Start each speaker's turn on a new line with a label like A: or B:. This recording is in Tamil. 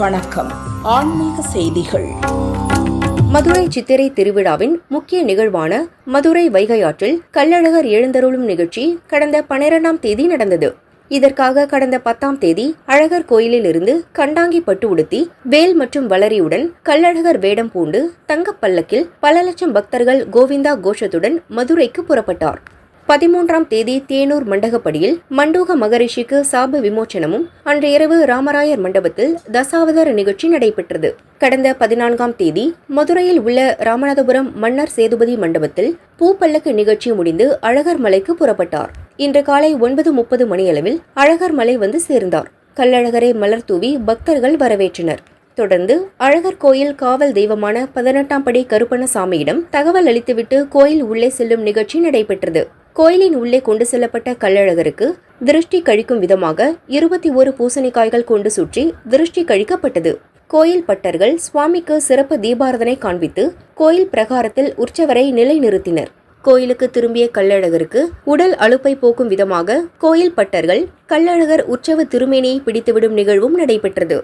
A: வணக்கம். ஆன்மீக செய்திகள்.
B: மதுரை சித்திரை திருவிழாவின் முக்கிய நிகழ்வான மதுரை வைகை ஆற்றில் கள்ளழகர் எழுந்தருளும் நிகழ்ச்சி கடந்த பனிரெண்டாம் தேதி நடந்தது. இதற்காக கடந்த பத்தாம் தேதி அழகர் கோயிலில் இருந்து கண்டாங்கி பட்டு உடுத்தி வேல் மற்றும் வளரியுடன் கள்ளழகர் வேடம் பூண்டு தங்கப் பல்லக்கில் பல லட்சம் பக்தர்கள் கோவிந்தா கோஷத்துடன் மதுரைக்கு புறப்பட்டார். பதிமூன்றாம் தேதி தேனூர் மண்டகப்படியில் மண்டூக மகரிஷிக்கு சாப விமோச்சனமும் அன்று இரவு ராமராயர் மண்டபத்தில் தசாவதார நிகழ்ச்சி நடைபெற்றது. கடந்த பதினான்காம் தேதி மதுரையில் உள்ள ராமநாதபுரம் மன்னர் சேதுபதி மண்டபத்தில் பூப்பல்லக்கு நிகழ்ச்சி முடிந்து அழகர் மலைக்கு புறப்பட்டார். இன்று காலை ஒன்பது முப்பது மணியளவில் அழகர் மலை வந்து சேர்ந்தார். கள்ளழகரை மலர் தூவி பக்தர்கள் வரவேற்றனர். தொடர்ந்து அழகர் கோயில் காவல் தெய்வமான பதினெட்டாம் படி கருப்பணசாமியிடம் தகவல் அளித்துவிட்டு கோயில் உள்ளே செல்லும் நிகழ்ச்சி நடைபெற்றது. கோயிலின் உள்ளே கொண்டு செல்லப்பட்ட கள்ளழகருக்கு திருஷ்டி கழிக்கும் விதமாக இருபத்தி ஒரு பூசணிக்காய்கள் கொண்டு சுற்றி திருஷ்டி கழிக்கப்பட்டது. கோயில் பட்டர்கள் சுவாமிக்கு சிறப்பு தீபாரதனை காண்பித்து கோயில் பிரகாரத்தில் உற்சவரை நிலைநிறுத்தினர். கோயிலுக்கு திரும்பிய கள்ளழகருக்கு உடல் அழுப்பை போக்கும் விதமாக கோயில் பட்டர்கள் கள்ளழகர் உற்சவ திருமேனியை பிடித்துவிடும் நிகழ்வும் நடைபெற்றது.